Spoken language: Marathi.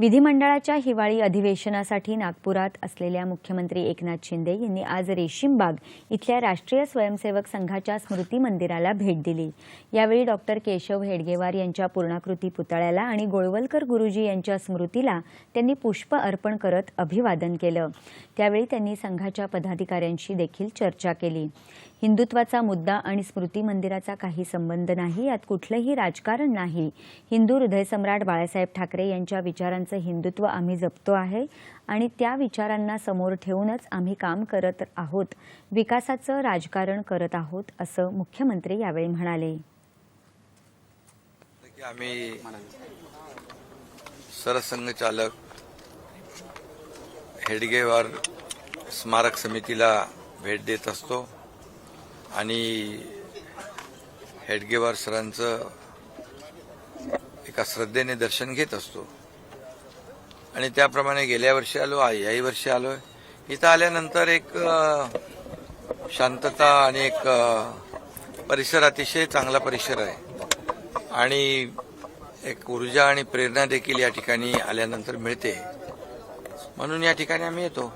विधिमंडळाच्या हिवाळी अधिवेशनासाठी नागपुरात असलेल्या मुख्यमंत्री एकनाथ शिंदे यांनी आज रेशीमबाग इथल्या राष्ट्रीय स्वयंसेवक संघाच्या स्मृती मंदिराला भेट दिली. यावेळी डॉक्टर केशव हेडगेवार यांच्या पूर्णाकृती पुतळ्याला आणि गोळवलकर गुरुजी यांच्या स्मृतीला त्यांनी पुष्प अर्पण करत अभिवादन केलं. त्यावेळी त्यांनी संघाच्या पदाधिकाऱ्यांशी देखील चर्चा केली. हिंदुत्वाचा मुद्दा आणि स्मृती मंदिराचा काही संबंध नाही यात कुठलंही राजकारण नाही. हिंदू हृदयसम्राट बाळासाहेब ठाकरे यांच्या विचारांचा हिंदुत्व आम्ही जपतो आहे आणि त्या विचारांना समोर ठेवूनच आम्ही काम करत आहोत विकासाचं राजकारण करत आहोत असं मुख्यमंत्री यावेळी म्हणाले. आम्ही सरसंघचालक हेडगेवार स्मारक समितीला भेट देत असतो आणि हेडगेवार सरांचं एका श्रद्धेने दर्शन घेत असतो. आणि त्याप्रमाणे गेल्या वर्षी आलो आ- याही वर्षी आलोय. इथं आल्यानंतर एक शांतता आणि एक परिसर अतिशय चांगला परिसर आहे. आणि एक ऊर्जा आणि प्रेरणा देखील या ठिकाणी आल्यानंतर मिळते. म्हणून या ठिकाणी आम्ही येतो.